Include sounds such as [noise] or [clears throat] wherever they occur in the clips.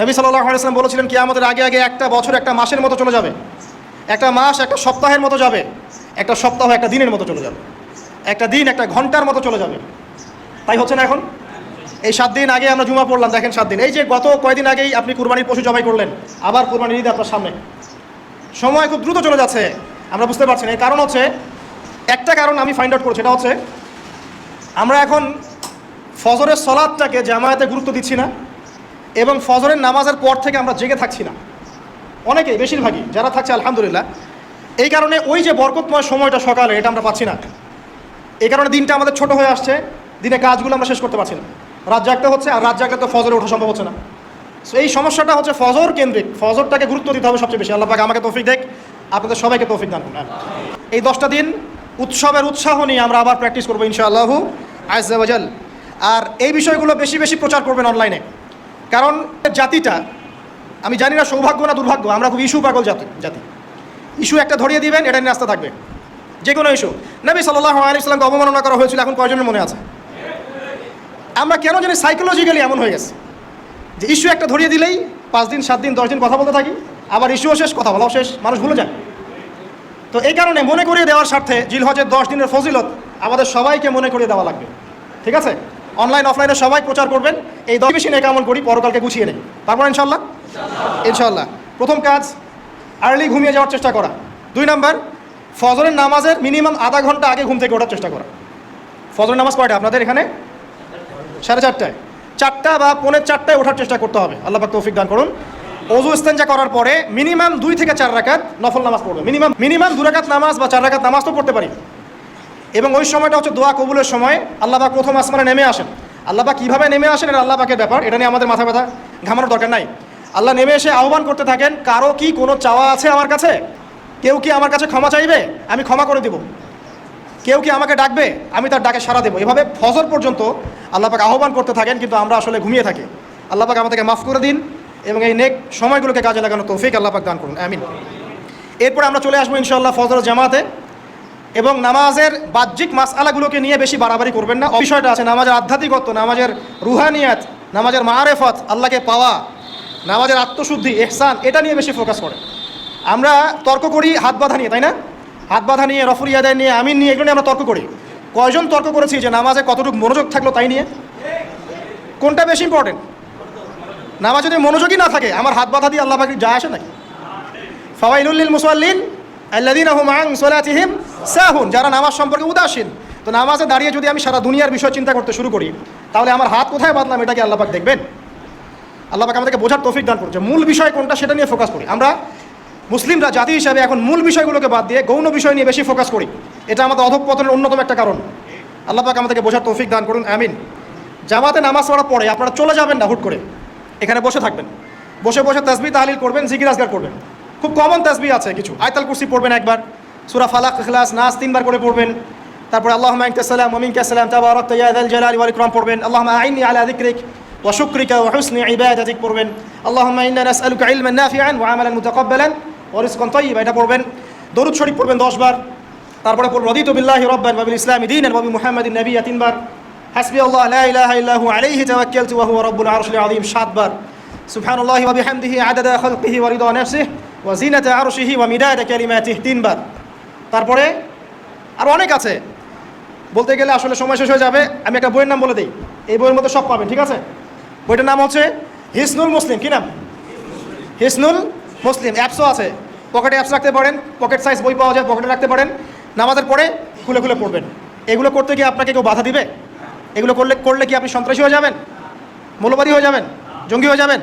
নবী সাল্লাহ বলেছিলেন কি আমাদের আগে আগে একটা বছর, একটা মাসের মতো চলে যাবে। একটা মাস, একটা সপ্তাহের মতো যাবে। একটা সপ্তাহ, একটা দিনের মতো চলে যাবে। একটা দিন, একটা ঘণ্টার মতো চলে যাবে। তাই হচ্ছে না এখন? এই সাত দিন আগে আমরা জুমা পড়লাম, দেখেন সাত দিন। এই যে গত কয়দিন আগেই আপনি কুরবানির পশু জবাই করলেন, আবার কুরবানির ঈদ আপনার সামনে। সময় খুব দ্রুত চলে যাচ্ছে, আমরা বুঝতে পারছি না। এর কারণ হচ্ছে, একটা কারণ আমি ফাইন্ড আউট করছি এটা হচ্ছে, আমরা এখন ফজরের সলাদটাকে জামায়াতে গুরুত্ব দিচ্ছি না। এবং ফজরের নামাজের পর থেকে আমরা জেগে থাকছি না। অনেকেই, বেশিরভাগই, যারা থাকছে, আলহামদুলিল্লাহ। এই কারণে ওই যে বরকতময় সময়টা সকালে, এটা আমরা পাচ্ছি না। এই কারণে দিনটা আমাদের ছোট হয়ে আসছে। দিনে কাজগুলো আমরা শেষ করতে পারছি না। রাত জাগতে হচ্ছে, আর রাত জাগলে তো ফজরে ওঠা সম্ভব হচ্ছে না। সো এই সমস্যাটা হচ্ছে ফজর কেন্দ্রিক। ফজরটাকে গুরুত্ব দিতে হবে সবচেয়ে বেশি। আল্লাহ আমাকে তৌফিক দেখ। আপনাদের সবাইকে তৌফিক দান করুন। এই দশটা দিন উৎসবের উৎসাহ নিয়ে আমরা আবার প্র্যাকটিস করব ইনশাআল্লাহু আজাল আর এই বিষয়গুলো বেশি বেশি প্রচার করবেন অনলাইনে কারণ জাতিটা, আমি জানি না সৌভাগ্য না দুর্ভাগ্য, আমরা খুব ইস্যু পাগল জাতি জাতি। ইস্যু একটা ধরিয়ে দিবেন এটা নিয়ে আসতে থাকবে। যে কোনো ইস্যু। নবী সাল্লাহ আলী ইসলামকে অবমাননা করা হয়েছিল, এখন কয়জনের মনে আছে? আমরা কেন জানি সাইকোলজিক্যালি এমন হয়ে গেছে। যে ইস্যু একটা ধরিয়ে দিলেই পাঁচ দিন, সাত দিন, দশ দিন কথা বলতে থাকি, আবার ইস্যুও শেষ, কথা বলাও শেষ, মানুষ ভুলে যায়। তো এই কারণে মনে করিয়ে দেওয়ার স্বার্থে জিলহজের দশ দিনের ফজিলত আমাদের সবাইকে মনে করিয়ে দেওয়া লাগবে। ঠিক আছে? অনলাইন, অফলাইনে সবাই প্রচার করবেন। এই দশ বেশি কেমন করি? পরকালকে গুছিয়ে নেই। তারপর ইনশাল্লাহ ইনশাল্লাহ প্রথম কাজ আর্লি ঘুমিয়ে যাওয়ার চেষ্টা করা। দুই নাম্বার, ফজরের নামাজের মিনিমাম আধা ঘণ্টা আগে ঘুম থেকে ওঠার চেষ্টা করা। ফজরের নামাজ কয়টা আপনাদের এখানে? সাড়ে চারটায়। চারটা বা পৌনে চারটায় ওঠার চেষ্টা করতে হবে। আল্লাহ পাক তৌফিক দান করুন। অজু ইস্তেঞ্জা করার পরে মিনিমাম দুই থেকে চার রাকাত নফল নামাজ পড়বে মিনিমাম মিনিমাম দু রাকাত নামাজ বা চার রাকাত নামাজ তো পড়তে পারি। এবং ওই সময়টা হচ্ছে দোয়া কবুলের সময়। আল্লাহ পাক প্রথম আসমানে নেমে আসেন। আল্লাহ পাক কীভাবে নেমে আসেন এটা আল্লাহ পাকের ব্যাপার, এটা নিয়ে আমাদের মাথা ব্যথা ঘামানোর দরকার নাই। আল্লাহ নেমে এসে আহ্বান করতে থাকেন, কারও কি কোনো চাওয়া আছে আমার কাছে? কেউ কি আমার কাছে ক্ষমা চাইবে? আমি ক্ষমা করে দেবো। কেউ কি আমাকে ডাকবে? আমি তার ডাকে সাড়া দেবো। এভাবে ফজর পর্যন্ত আল্লাহ পাক আহ্বান করতে থাকেন, কিন্তু আমরা আসলে ঘুমিয়ে থাকি। আল্লাহ পাক আমাদেরকে মাফ করে দিন এবং এই নেক সময়গুলোকে কাজে লাগানো তৌফিক আল্লাহ পাক দান করুন। আমিন। এরপরে আমরা চলে আসব ইনশাআল্লাহ ফজর জামাতে। এবং নামাজের বাহ্যিক মাসআলাগুলোকে নিয়ে বেশি বাড়াবাড়ি করবেন না। বিষয়টা আছে নামাজের আধ্যাত্মিকত্ব, নামাজের রুহানিয়াত, নামাজের মারেফত আল্লাহকে পাওয়া, নামাজের আত্মশুদ্ধি এহসান এটা নিয়ে বেশি ফোকাস করে। আমরা তর্ক করি হাত বাঁধা নিয়ে, তাই না? হাত বাঁধা নিয়ে রফরি আদায় নিয়ে, আমিন নিয়ে, এগুলো নিয়ে আমরা তর্ক করি। কয়জন তর্ক করেছি যে নামাজে কতটুকু মনোযোগ থাকল তাই নিয়ে? কোনটা বেশি ইম্পর্টেন্ট নামাজ যদি মনোযোগই না থাকে, আমার হাত বাঁধা দিয়ে আল্লাহ যায় আসে নাকি? ফাওয়াইলুল্লিল মুসাল্লিন যারা নামাজ সম্পর্কে উদাসীন। তো নামাজে দাঁড়িয়ে যদি আমি সারা দুনিয়ার বিষয় চিন্তা করতে শুরু করি, তাহলে আমার হাত কোথায় বাঁধলাম এটাকে আল্লাহ পাক দেখবেন? আল্লাহ পাক আমাদেরকে বোঝার তৌফিক দান করছে মূল বিষয় কোনটা সেটা নিয়ে ফোকাস করি। আমরা মুসলিমরা, জাতি হিসাবে এখন মূল বিষয়গুলোকে বাদ দিয়ে গৌণ বিষয় নিয়ে বেশি ফোকাস করি। এটা আমাদের অধঃপতনের অন্যতম একটা কারণ। আল্লাহ পাক আমাদেরকে বোঝার তৌফিক দান করুন, আমিন। জামাতে নামাজ পড়ার পরে আপনারা চলে যাবেন না হুট করে। এখানে বসে থাকবেন। বসে বসে তাসবি তাহলিল করবেন, জিকির আজগার করবেন। খুব কমন তাসবি আছে কিছু। আয়তাল কুরসি পড়বেন একবার। সুরা ফালাক, ইখলাস, নাস তিনবার করে পড়বেন। তারপরে আল্লাহ মাইকাসালাম ওমিনকাসালাম তাবারক তাইয়াদ আল জালাল ওয়াল ইকরাম পড়বেন। আল্লাহ আইনি আলা যিকরিক ওয়া শুকরিকা ওয়া হুসনি ইবাদাতিক পড়বেন। আল্লাহুম্মা ইন্না নাসআলুকা ইলমান নাফিআন ওয়া আমালান মুতাকাব্বালান ওয়া রিজকান তাইয়্যিবা এটা পড়বেন। দরুদ শরীফ পড়বেন 10 বার তারপরে পড়বেন রাদিতু বিল্লাহি রাব্বান ওয়া বিল ইসলামি দীনান ওয়া বি মুহাম্মাদিন নাবিয়্যা তিনবার। হাসবি আল্লাহ লা ইলাহা ইল্লা হু আলাইহি তাওয়াক্কালতু ওয়া হুয়া রাব্বুল আরশিল আযীম, সাতবার। সুবহানাল্লাহি ওয়া বিহামদিহি আদাদা খালকিহি ওয়া রিদা নাফসিহি। ওয়া জিনাতা আরশিহি ওয়া মিদাদা কালিমাতিহি তিনবার তারপরে আর অনেক আছে। বলতে গেলে আসলে সময় শেষ হয়ে যাবে। আমি একটা বইয়ের নাম বলে দিই। এই বইয়ের মধ্যে সব পাবেন, ঠিক আছে? বইটার নাম হচ্ছে হিসনুল মুসলিম। কি নাম? হিসনুল মুসলিম। অ্যাপসও আছে। পকেটে অ্যাপস রাখতে পারেন। পকেট সাইজ বই পাওয়া যায়, পকেটে রাখতে পারেন। নামাজের পরে খুলে খুলে পড়বেন। এগুলো করতে গিয়ে আপনাকে কেউ বাধা দিবে? এগুলো করলে করলে কি আপনি সন্ত্রাসী হয়ে যাবেন? মৌলবাদী হয়ে যাবেন? জঙ্গি হয়ে যাবেন?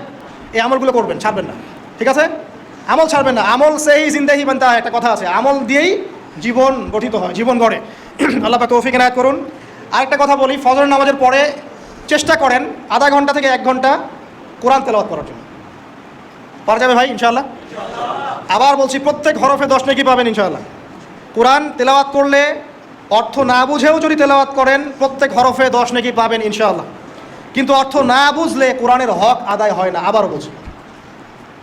এই আমলগুলো করবেন, ছাড়বেন না। ঠিক আছে? আমল ছাড়বেন না। আমল সেই জিন্দাহি বান্তা একটা কথা আছে, আমল দিয়েই জীবন গঠিত হয়, জীবন গড়ে। [clears throat] আল্লাহ তৌফিক এনায়ত করুন। আরেকটা কথা বলি ফজর নামাজের পরে চেষ্টা করেন আধা ঘণ্টা থেকে এক ঘণ্টা কোরআন তেলাওয়াত করার জন্য। পারা যাবে ভাই, ইনশাআল্লাহ? আবার বলছি, প্রত্যেক হরফে দশ নাকি পাবেন, ইনশাআল্লাহ। কোরআন তেলাওয়াত করলে অর্থ না বুঝেও যদি তেলাওয়াত করেন, প্রত্যেক হরফে দশ নাকি পাবেন, ইনশাআল্লাহ। কিন্তু অর্থ না বুঝলে কোরআনের হক আদায় হয় না, আবারও বলছি।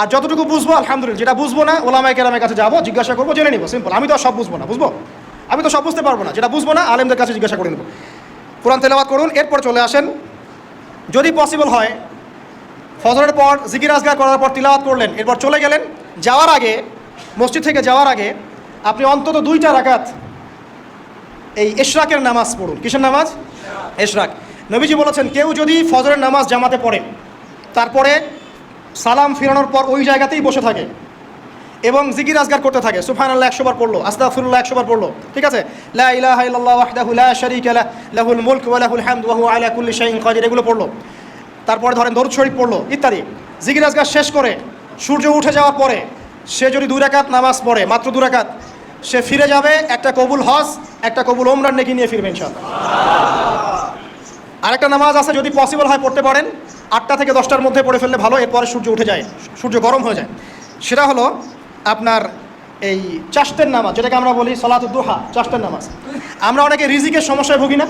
আর যতটুকু বুঝব, আলহামদুলিল্লাহ। যেটা বুঝব না ওলামাই কেরামের কাছে যাব, জিজ্ঞাসা করব, জেনে নিবো। সিম্পল আমি তো সব বুঝব না, বুঝব? আমি তো সব বুঝতে পারব না। যেটা বুঝব না, আলেমদের কাছে জিজ্ঞাসা করে নেব। কোরআন তেলাওয়াত করুন, এরপর চলে আসেন। যদি পসিবল হয়, ফজরের পর জিকির আজগার করার পর তিলাওয়াত করলেন, এরপর চলে গেলেন। যাওয়ার আগে, মসজিদ থেকে যাওয়ার আগে, আপনি অন্তত দুইটা রাকাত এই ইশরাকের নামাজ পড়ুন। কিসের নামাজ? এশরাক। নবীজি বলেছেন, কেউ যদি ফজরের নামাজ জামাতে পড়ে, তারপরে সালাম ফিরানোর পর ওই জায়গাতেই বসে থাকে এবং জিকির আজগার করতে থাকে। সুফান আল্লাহ একশো বার পড়ল। আস্তাফুল্লাহ একশো বার পড়ল। ঠিক আছে? লাহুল মুলক ওয়া লাহুল হামদ ওয়া হুয়া আলা কাদির। এগুলো পড়ল। তারপরে ধরেন দরুদ শরীফ পড়ল, ইত্যাদি। জিকির আজগার শেষ করে সূর্য উঠে যাওয়ার পরে সে যদি দুই রাকাত নামাজ পড়ে, মাত্র দু রাকাত, সে ফিরে যাবে একটা কবুল হজ, একটা কবুল ওমরান নেকি নিয়ে ফিরবে ইনশাআল্লাহ। আরেকটা নামাজ আছে, যদি পসিবল হয় পড়তে পারেন। আটটা থেকে দশটার মধ্যে পড়ে ফেললে ভালো, এরপরে সূর্য উঠে যায়, সূর্য গরম হয়ে যায়। সেটা হলো আপনার এই চাষতের নামাজ, যেটাকে আমরা বলি সলাতুদ্দোহা চাষতের নামাজ। আমরা অনেকে রিজিকের সমস্যায় ভুগি না।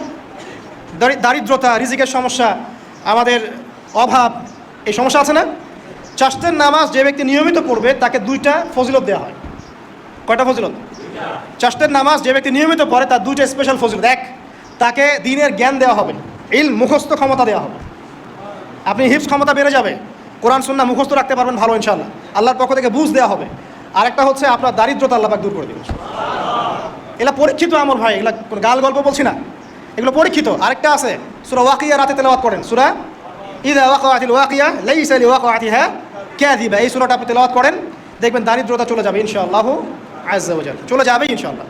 দারিদ্রতা, রিজিকের সমস্যা, আমাদের অভাব, এই সমস্যা আছে না? চাষতের নামাজ যে ব্যক্তি নিয়মিত পড়বে, তাকে দুইটা ফজিলত দেওয়া হয়। কয়টা ফজিলত? চাষতের নামাজ যে ব্যক্তি নিয়মিত পড়ে, তার দুইটা স্পেশাল ফজিলত। এক, তাকে দিনের জ্ঞান দেওয়া হবে। ইল মুখস্থ ক্ষমতা দেওয়া হবে। আপনি হিপস ক্ষমতা বেড়ে যাবে। কোরআন সুন্না মুখস্থ রাখতে পারবেন ভালো ইনশাল্লাহ আল্লাহর পক্ষ থেকে বুঝ দেওয়া হবে। আরেকটা হচ্ছে আপনার দারিদ্রতা আল্লাহ দূর করে দেবে এগুলা পরীক্ষিত আমার ভাই, এগুলা কোনো গাল গল্প বলছি না। এগুলো পরীক্ষিত। আরেকটা আছে, সুরা ওয়াকিয়া রাতে তেলাওয়াত করেন। সুরা ইদা ওয়াকাতিল ওয়াকিয়া লাইসা লি ওয়াকাতিহা কাযিবা। এই সূরাটা আপনি তেলাওয়াত করেন, দেখবেন দারিদ্রতা চলে যাবে ইনশাআল্লাহ ওয়া চলে যাবে ইনশাআল্লাহ।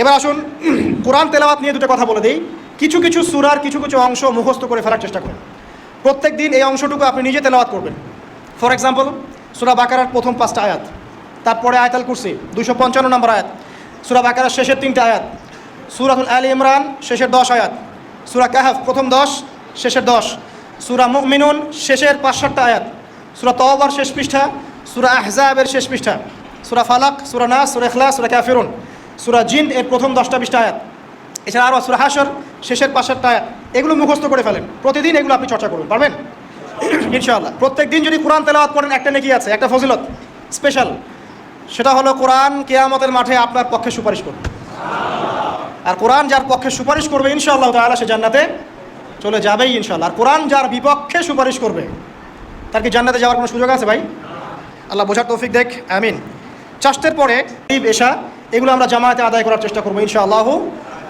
এবার আসুন, কোরআন তেলাওয়াত নিয়ে দুটো কথা বলে দিই। কিছু কিছু সুরার কিছু কিছু অংশ মুখস্থ করে ফেলার চেষ্টা করুন। প্রত্যেক দিন এই অংশটুকু আপনি নিজে তেলাওয়াত করবেন। ফর এক্সাম্পল সুরা বাকারার প্রথম পাঁচটা আয়াত, তারপরে আয়াতাল কুরসি দুশো পঞ্চান্ন নম্বর আয়াত, সুরা বাকারার শেষের তিনটা আয়াত, সুরাতুল আল ইমরান, শেষের দশ আয়াত, সুরা কাহাফ, প্রথম দশ, শেষের দশ, সুরা মুমিনুন, শেষের পাঁচ সাতটা আয়াত, সুরা তওবার শেষ পৃষ্ঠা, সুরা আহজাবের শেষ পৃষ্ঠা, সুরা ফালাক, সুরা নাস, সুরা ইখলাস, সুরা কাফিরুন, সুরা জিন এর প্রথম দশটা পৃষ্ঠা আয়াত। এছাড়া আরও সুরা হাসর শেষের আয়াত এগুলো মুখস্থ করে ফেলেন। প্রতিদিন এগুলো আপনি চর্চা করুন, পারবেন? ইনশাআল্লাহ। প্রত্যেক দিন যদি কোরআন তেলাওয়াত করেন, একটা নেকি আছে, একটা ফজিলত, স্পেশাল। সেটা হলো কোরআন কেয়ামতের মাঠে আপনার পক্ষে সুপারিশ করবে আর কোরআন যার পক্ষে সুপারিশ করবে, ইনশাআল্লাহ তাআলা সে জান্নাতে চলে যাবেই, ইনশাআল্লাহ। আর কোরআন যার বিপক্ষে সুপারিশ করবে, তার কি জান্নাতে যাওয়ার কোনো সুযোগ আছে ভাই? আল্লাহ বোঝার তৌফিক দেখ, আমিন। চাষের পরে এই পেশা এগুলো আমরা জামায়াতে আদায় করার চেষ্টা করব, ইনশাআল্লাহ।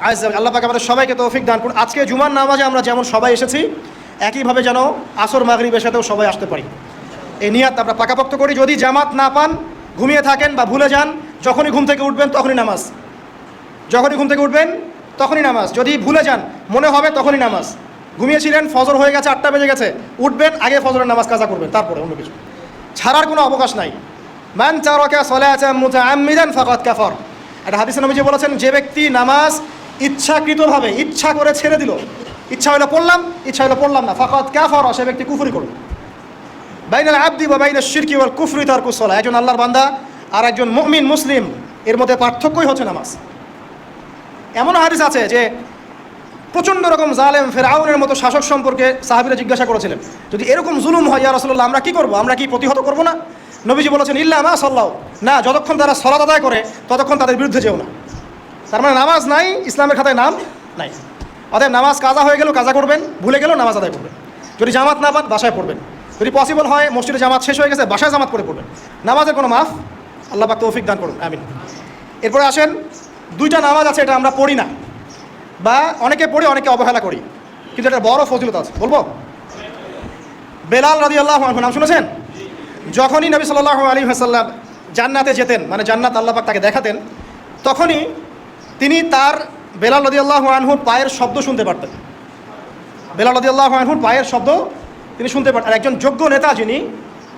আজ আল্লাহ পাক আমাদের সবাইকে তৌফিক দান করুন। আজকে জুমার নামাজে আমরা যেমন সবাই এসেছি, একইভাবে যেন আসর মাগরিবের সাথেও সবাই আসতে পারি। এই নিয়াত আমরা পাকাপোক্ত করি। যদি জামাত না পান, ঘুমিয়ে থাকেন বা ভুলে যান, যখনই ঘুম থেকে উঠবেন তখনই নামাজ। যখনই ঘুম থেকে উঠবেন তখনই নামাজ। যদি ভুলে যান, মনে হবে তখনই নামাজ। ঘুমিয়েছিলেন, ফজর হয়ে গেছে, আটটা বেজে গেছে, উঠবেন, আগে ফজরের নামাজ কাজা করবেন, তারপরে অন্য কিছু। ছাড়ার কোনো অবকাশ নাই। মান চারকা সলাচা মুতাআম্মিদান ফাকাত কাফার। একটা হাদিসে নবীজি বলেছেন, যে ব্যক্তি নামাজ ইচ্ছাকৃতভাবে, ইচ্ছা করে ছেড়ে দিল। ইচ্ছা হলো পড়লাম, ইচ্ছা হলো পড়লাম না। ফাকাত কাফার, সে ব্যক্তি কুফরি করল বাইনাল আব্দি বা বাইনাল শিরকি ওয়াল কুফরি তার কুসলা একজন আল্লাহর বান্দা আর একজন মুমিন মুসলিম, এর মধ্যে পার্থক্যই হচ্ছে নামাজ। এমন হাদিস আছে যে প্রচণ্ড রকম জালেম ফেরাউনের মতো শাসক সম্পর্কে সাহাবিরা জিজ্ঞাসা করেছিলেন। যদি এরকম জুলুম হয়, ইয়া রসল্লাহ আমরা কি করব? আমরা কি প্রতিহত করব না? নবীজি বলেছেন, ইল্লা মা সাল্লাহ না, যতক্ষণ তারা সলাত আদায় করে, ততক্ষণ তাদের বিরুদ্ধে যেও না। তার মানে নামাজ নাই, ইসলামের খাতায় নাম নাই। অতএব নামাজ কাজা হয়ে গেল কাজা করবেন, ভুলে গেলেও নামাজ আদায় করবেন। যদি জামাত না পান, বাসায় পড়বেন। যদি পসিবল হয়, মসজিদে জামাত শেষ হয়ে গেছে, বাসায় জামাত করে পড়বেন। নামাজের কোনো মাফ আল্লাহ পাক তৌফিক দান করুন, আমিন। এরপরে আসেন, দুইটা নামাজ আছে, এটা আমরা পড়ি না। বা অনেকে পড়ি, অনেকে অবহেলা করি। কিন্তু এটা বড় ফজিলত আছে। বলব? বেলাল রাজি আল্লাহ নাম শুনেছেন? যখনই নবী সাল্লাহ আলী হাসাল্লাম জান্নাতে যেতেন মানে জান্নাত আল্লাপাক তাকে দেখাতেন, তখনই তিনি তার বেলাল রদিয়াল্লাহ আনহুর পায়ের শব্দ শুনতে পারতেন। বেলাল রদিয়াল্লাহ আনহুর পায়ের শব্দ তিনি শুনতে পারতেন। একজন যোগ্য নেতা যিনি,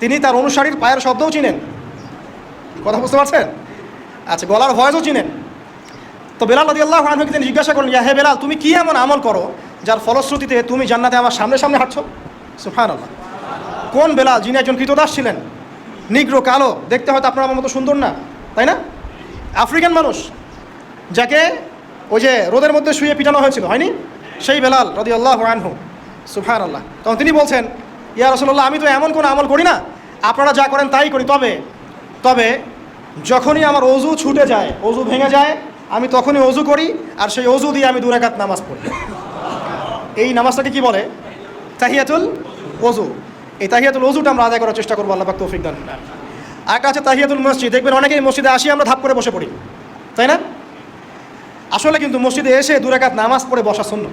তিনি তার অনুসারীর পায়ের শব্দও চিনেন। কথা বুঝতে পারছেন? আচ্ছা গলার ভয়েসও চিনেন। তো বেলাল আল্লাহ আনহুকে তিনি জিজ্ঞাসা করলেন, ইয়া হে বেলাল, তুমি কি এমন আমল করো যার ফলশ্রুতিতে তুমি জান্নাতে আমার সামনে সামনে হাঁটছো? সুফান আল্লাহ কোন বেলাল, যিনি একজন কৃতদাস ছিলেন, নিগ্রো, কালো, দেখতে হয়তো আপনার আমার মতো সুন্দর না, তাই না? আফ্রিকান মানুষ। যাকে ওই যে রোদের মধ্যে শুয়ে পিটানো হয়েছিল, হয়নি? সেই বেলাল রদি আল্লাহ আনহু। সুফান আল্লাহ তখন তিনি বলছেন, ইয়া রসল্লাহ আমি তো এমন কোনো আমল করি না। আপনারা যা করেন তাই করি। তবে তবে যখনই আমার অজু ছুটে যায়, অজু ভেঙে যায়, আমি তখনই অজু করি, আর সেই অজু দিয়ে আমি দুরাকাত নামাজ পড়ি। এই নামাজটাকে কি বলে? তাহিয়াতুল অজু। এই তাহিয়াতুল অজুটা আমরা আদায় করার চেষ্টা করব, আল্লাহ তৌফিক দান আরেকটা আছে তাহিয়াতুল মসজিদ। দেখবেন অনেকেই মসজিদে আসি আমরা ধাপ করে বসে পড়ি। তাই না? আসলে কিন্তু মসজিদে এসে দুরাকাত নামাজ পড়ে বসা শূন্য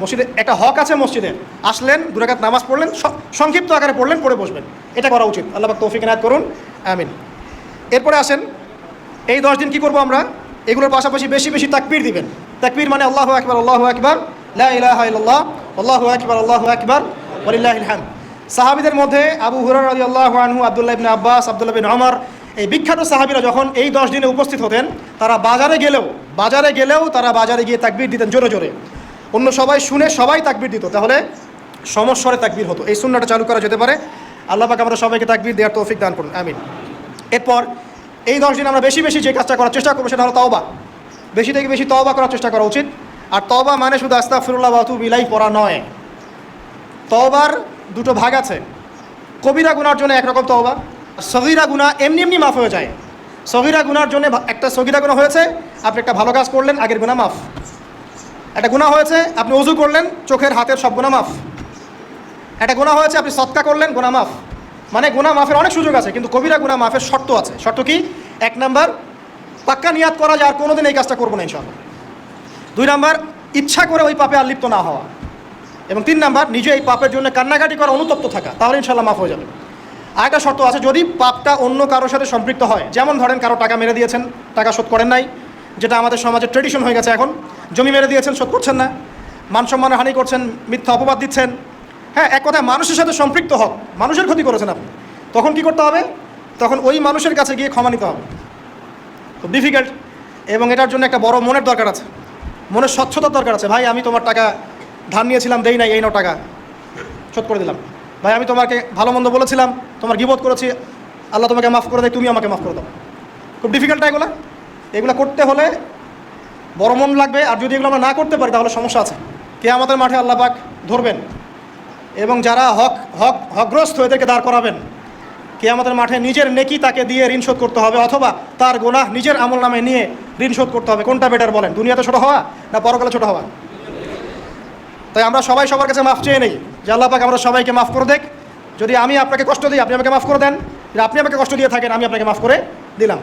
মসজিদে একটা হক আছে মসজিদে। আসলেন, দুরাকাত নামাজ পড়লেন সংক্ষিপ্ত আকারে পড়লেন, পড়ে বসবেন। এটা করা উচিত। আল্লাহ তৌফিক এনায়ত করুন। আমিন। এরপরে আসেন, এই দশ দিন কি করব আমরা? এগুলোর পাশাপাশি বেশি বেশি তাকবীর দিবেন। তাকবীর মানে আল্লাহু আকবার আল্লাহু আকবার, লা আল্লাহ আল্লাহু আকবার আল্লাহু আকবার ওয়ালিল্লাহিল হামদ সাহাবীদের মধ্যে আবু হুরায়রা রাদিয়াল্লাহু আনহু, আব্দুল্লাহ ইবনে আব্বাস, আব্দুল্লাহ বিন ওমর এই বিখ্যাত সাহাবীরা যখন এই দশ দিনে উপস্থিত হতেন, তারা বাজারে গেলেও বাজারে গেলেও তারা বাজারে গিয়ে তাকবীর দিতেন জোরে জোরে। অন্য সবাই শুনে সবাই তাকবীর দিত। তাহলে সমস্বরে তাকবির হতো। এই সুন্নাটা চালু করা যেতে পারে। আল্লাহ পাক আমরা সবাইকে তাকবির দেওয়ার তৌফিক দান করুন। আমিন। এরপর এই দশ দিন আমরা বেশি বেশি যে কাজটা করার চেষ্টা করব সেটা হলো তওবা। বেশি থেকে বেশি তওবা করার চেষ্টা করা উচিত। আর তওবা মানে শুধু আস্তা ফিরুল্লাহ বাতু বিলাই পড়া নয়। তওবার দুটো ভাগ আছে। কবিরা গুনার জন্য একরকম তওবা। সগিরা গুণা এমনি এমনি মাফ হয়ে যায়। সগিরা গুনার জন্য একটা সগিরা গুণা হয়েছে। আপনি একটা ভালো কাজ করলেন, আগের গুণা মাফ। একটা গুণা হয়েছে, আপনি অজু করলেন, চোখের হাতের সব গুণা মাফ। একটা গুণা হয়েছে, আপনি সৎকা করলেন গুণা মাফ। মানে গুণা মাফের অনেক সুযোগ আছে, কিন্তু কবিরা গুণা মাফের শর্ত আছে। শর্ত কি? এক নাম্বার, পাক্কা নিয়াত করা যায় আর কোনোদিন এই কাজটা করব না ইনশাল্লাহ দুই নাম্বার, ইচ্ছা করে ওই পাপে আর লিপ্ত না হওয়া। এবং তিন নাম্বার, নিজে এই পাপের জন্য কান্নাকাটি করা, অনুতপ্ত থাকা, তাহলে ইনশাল্লাহ মাফ হয়ে যাবে। আরেকটা শর্ত আছে, যদি পাপটা অন্য কারোর সাথে সম্পৃক্ত হয়, যেমন ধরেন কারও টাকা মেরে দিয়েছেন, টাকা শোধ করেন নাই যেটা আমাদের সমাজের ট্রেডিশন হয়ে গেছে এখন। জমি মেরে দিয়েছেন, শোধ করছেন না। মান সম্মানের হানি করছেন, মিথ্যা অপবাদ দিচ্ছেন। হ্যাঁ এক কথায় মানুষের সাথে সম্পৃক্ত হক, মানুষের ক্ষতি করেছেন আপনি। তখন কি করতে হবে? তখন ওই মানুষের কাছে গিয়ে ক্ষমা নিতে হবে। খুব ডিফিকাল্ট এবং এটার জন্য একটা বড় মনের দরকার আছে। মনের স্বচ্ছতার দরকার আছে। ভাই, আমি তোমার টাকা ধার নিয়েছিলাম, দেই নাই, এই নাও টাকা। শোধ করে দিলাম। ভাই, আমি তোমাকে ভালো মন্দ বলেছিলাম, তোমার গিবোধ করেছি। আল্লাহ তোমাকে মাফ করে দেয়, তুমি আমাকে মাফ করে দাও। খুব ডিফিকাল্ট এগুলো? এগুলো করতে হলে বড় মন লাগবে। আর যদি এগুলো আমরা না করতে পারি, তাহলে সমস্যা আছে। কে আমাদের মাঠে আল্লাহ পাক ধরবেন। এবং যারা হক হক, হকগ্রস্ত, এদেরকে দাঁড় করাবেন। কে আমাদের মাঠে নিজের নেকি তাকে দিয়ে ঋণ শোধ করতে হবে, অথবা তার গোনাহ নিজের আমল নামে নিয়ে ঋণ শোধ করতে হবে। কোনটা বেটার বলেন, দুনিয়াতে ছোট হওয়া না পরকালে ছোটো হওয়া? তাই আমরা সবাই সবার কাছে মাফ চেয়ে নেই যে আল্লাহ পাক আমরা সবাইকে মাফ করে দেখ। যদি আমি আপনাকে কষ্ট দিই, আপনি আমাকে মাফ করে দেন। আপনি আমাকে কষ্ট দিয়ে থাকেন, আমি আপনাকে মাফ করে দিলাম।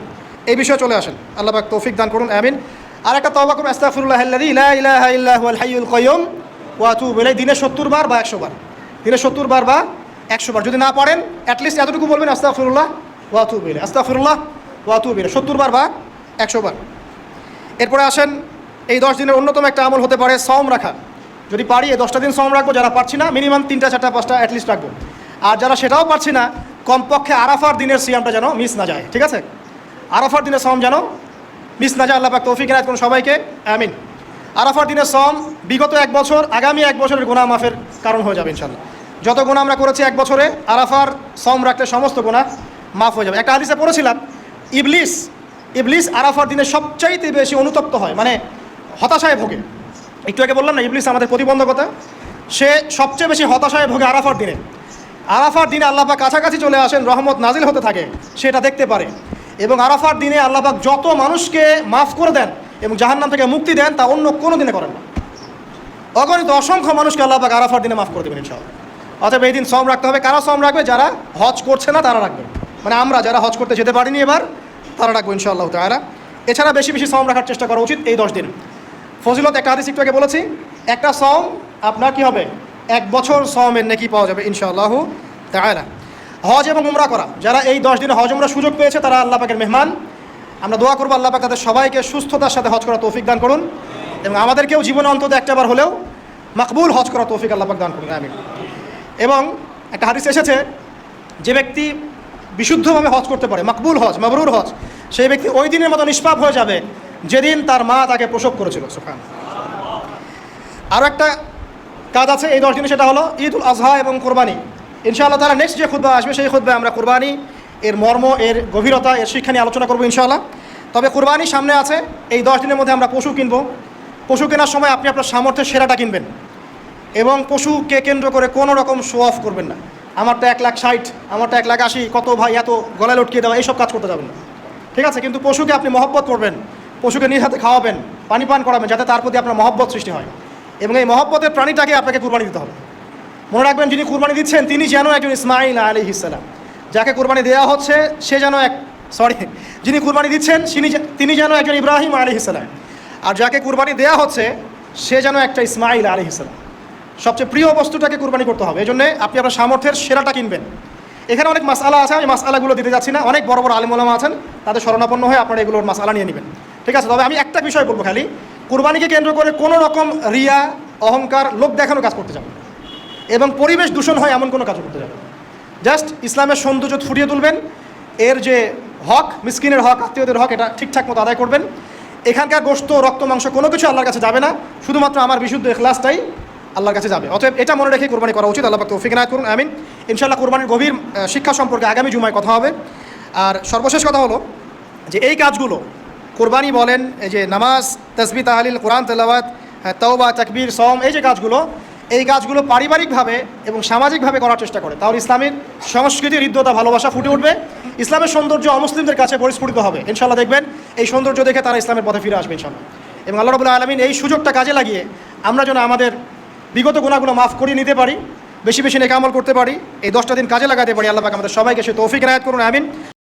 এই বিষয়ে চলে আসেন। আল্লাহ পাক তৌফিক দান করুন, আমিন। আর একটা তওবা করুন, আস্তাগফিরুল্লাহ আল্লাযী লা ইলাহা ইল্লা হুয়াল হাইয়ুল কাইয়ুম ওয়া আতুবু ইলাইহি। দিনে 70 বার বা 100 বার। দিনে 70 বার বা 100 বার। যদি না পারেন অ্যাটলিস্ট এতটুকু বলবেন, আস্তাগফিরুল্লাহ ওয়া আতুবু ইলাইহি। আস্তাগফিরুল্লাহ ওয়া আতুবু ইলাইহি। 70 বার বা 100 বার। এরপরে আসেন, এই দশ দিনের অন্যতম একটা আমল হতে পারে সম রাখা। যদি পারি, এই দশটা দিন সম রাখব, যারা পারছি না মিনিমাম তিনটা, চারটা, পাঁচটা অ্যাটলিস্ট রাখব। আর যারা সেটাও পারছি না, কমপক্ষে আরাফার দিনের সিয়ামটা যেন মিস না যায়। ঠিক আছে? আরাফার দিনের সম যেন মিস না যায় আল্লাহ পাক তৌফিক এনায়ত করুন সবাইকে। আমিন। আরাফার দিনের সম বিগত এক বছর, আগামী এক বছরের গুনাহ মাফের কারণ হয়ে যাবে ইনশাল্লাহ যত গুণা আমরা করেছি এক বছরে, আরাফার সম রাখলে সমস্ত গুণা মাফ হয়ে যাবে। একটা হাদিসে পড়েছিলাম, ইবলিস ইবলিস আরাফার দিনে সবচাইতে বেশি অনুতপ্ত হয় মানে হতাশায় ভোগে। একটু আগে বললাম না, ইবলিস আমাদের প্রতিবন্ধকতা? সে সবচেয়ে বেশি হতাশায় ভোগে আরাফার দিনে। আরাফার দিনে আল্লাপাক কাছাকাছি চলে আসেন, রহমত নাজিল হতে থাকে, সেটা দেখতে পারে। এবং আরাফার দিনে আল্লাপাক যত মানুষকে মাফ করে দেন এবং জাহান্নাম থেকে মুক্তি দেন, তা অন্য কোনো দিনে করেন না। অগণিত অসংখ্য মানুষকে আল্লাপাক আরাফার দিনে মাফ করে দেবেন ইনশাআল্লাহ। অতএব এই দিন সম রাখতে হবে। কারা সম রাখবে? যারা হজ করছে না, তারা রাখবে। মানে আমরা যারা হজ করতে যেতে পারিনি এবার, তারা রাখব ইনশাআল্লাহ তারা এছাড়া বেশি বেশি সম রাখার চেষ্টা করা উচিত এই দশ দিন। ফজিলত একটা হাদিস একটু আগে বলেছি, একটা সম আপনার কি হবে? এক বছর সমের নাকি পাওয়া যাবে ইনশাআল্লাহ তাআলা। হজ এবং উমরা করা। যারা এই দশ দিনে হজ, উমরা সুযোগ পেয়েছে, তারা আল্লাহ পাকের মেহমান। আমরা দোয়া করব আল্লাহ পাক তাদের সবাইকে সুস্থতার সাথে হজ করা তৌফিক দান করুন এবং আমাদেরকেও জীবনে অন্তত একটাবার হলেও মাকবুল হজ করা তৌফিক আল্লাহ পাক দান করুন আমি এবং একটা হাদিস এসেছে, যে ব্যক্তি বিশুদ্ধভাবে হজ করতে পারে, মাকবুল হজ, মাবরুর হজ, সেই ব্যক্তি ওই দিনের মতো নিষ্পাপ হয়ে যাবে যেদিন তার মা তাকে প্রসব করেছিল সুখান আরও একটা কাজ আছে এই দশ দিনে, সেটা হলো ঈদ উল আজহা এবং কোরবানি। ইনশাআল্লাহ তারা নেক্সট যে খুদ্া আসবে, সেই খুদ্া আমরা কোরবানি, এর মর্ম, এর গভীরতা, এর শিক্ষা নিয়ে আলোচনা করব ইনশাআল্লাহ। তবে কোরবানি সামনে আছে, এই দশ দিনের মধ্যে আমরা পশু কিনবো। পশু কেনার সময় আপনি আপনার সামর্থ্যের সেরাটা কিনবেন। এবং পশুকে কেন্দ্র করে কোনো রকম শো অফ করবেন না। আমারটা এক লাখ ষাট, আমারটা এক লাখ আশি, কত ভাই এত গলায় লটকিয়ে দেওয়া, এইসব কাজ করতে যাবেন না। ঠিক আছে? কিন্তু পশুকে আপনি মহব্বত করবেন, পশুকে নিজ হাতে খাওয়াবেন, পানি পান করাবেন, যাতে তার প্রতি আপনার মহব্বত সৃষ্টি হয়। এবং এই মহব্বতের প্রাণীটাকে আপনাকে কুরবানি দিতে হবে। মনে রাখবেন যিনি কুরবানি দিচ্ছেন, তিনি যেন একজন ইসমাইল আলী ইসালাম যাকে কুরবানি দেওয়া হচ্ছে, সে যেন এক সরি যিনি কুরবানি দিচ্ছেন তিনি যেন একজন ইব্রাহিম আলী ইসালাম আর যাকে কুরবানি দেওয়া হচ্ছে, সে যেন একটা ইসমাইল আলী ইসালাম সবচেয়ে প্রিয় বস্তুটাকে কুরবানি করতে হবে এই জন্য আপনি আপনার সামর্থ্যের সেরাটা কিনবেন। এখানে অনেক মাসালা আছে, আমি মাসালাগুলো দিতে যাচ্ছি না। অনেক বড় বড় আলিমুলামা আছেন, তাদের শরণাপন্ন হয়ে আপনারা এগুলোর মাসালা নিয়ে নেবেন। ঠিক আছে, তবে আমি একটা বিষয় বলব খালি। কুরবানিকে কেন্দ্র করে কোনো রকম রিয়া, অহংকার লোক দেখানো কাজ করতে যাবেন এবং পরিবেশ দূষণ হয় এমন কোনো কাজ করতে যাবেন জাস্ট ইসলামের সৌন্দর্য ফুটিয়ে তুলবেন। এর যে হক, মিসকিনের হক, আত্মীয়দের হক, এটা ঠিকঠাক মতো আদায় করবেন। এখানকার গোস্ত, রক্ত, মাংস কোনো কিছু আল্লাহর কাছে যাবে না। শুধুমাত্র আমার বিশুদ্ধ এখলাসটাই আল্লাহর কাছে যাবে। অতএব এটা মনে রেখে কোরবানি করা উচিত। আল্লাহ তৌফিক নায়ত করুন। আমিন। ইনশাল্লাহ কোরবানির গভীর শিক্ষা সম্পর্কে আগামী জুমায় কথা হবে। আর সর্বশেষ কথা হলো যে এই কাজগুলো, কোরবানি বলেন, এই যে নামাজ, তসবি, তাহলিল, কোরআন, তেলাওয়াত তাওবা তওবা, তাকবীর সম এই যে কাজগুলো এই কাজগুলো পারিবারিকভাবে এবং সামাজিকভাবে করার চেষ্টা করে। তাহলে ইসলামের সংস্কৃতি, হৃদ্যতা, ভালোবাসা ফুটে উঠবে। ইসলামের সৌন্দর্য অমুসলিমদের কাছে পরিস্ফুটিত হবে। ইনশাল্লাহ দেখবেন, এই সৌন্দর্য দেখে তারা ইসলামের পথে ফিরে আসবে ইনশাল্লাহ এবং আল্লাহ রবুল্লাহ আলমিন এই সুযোগটা কাজে লাগিয়ে আমরা যেন আমাদের বিগত গুণাগুলো মাফ করিয়ে নিতে পারি, বেশি বেশি নেকামল করতে পারি, এই দশটা দিন কাজে লাগাতে পারি। আল্লাহ আমাদের সবাইকে সে তৌফিক রায়ত করুন, আমিন।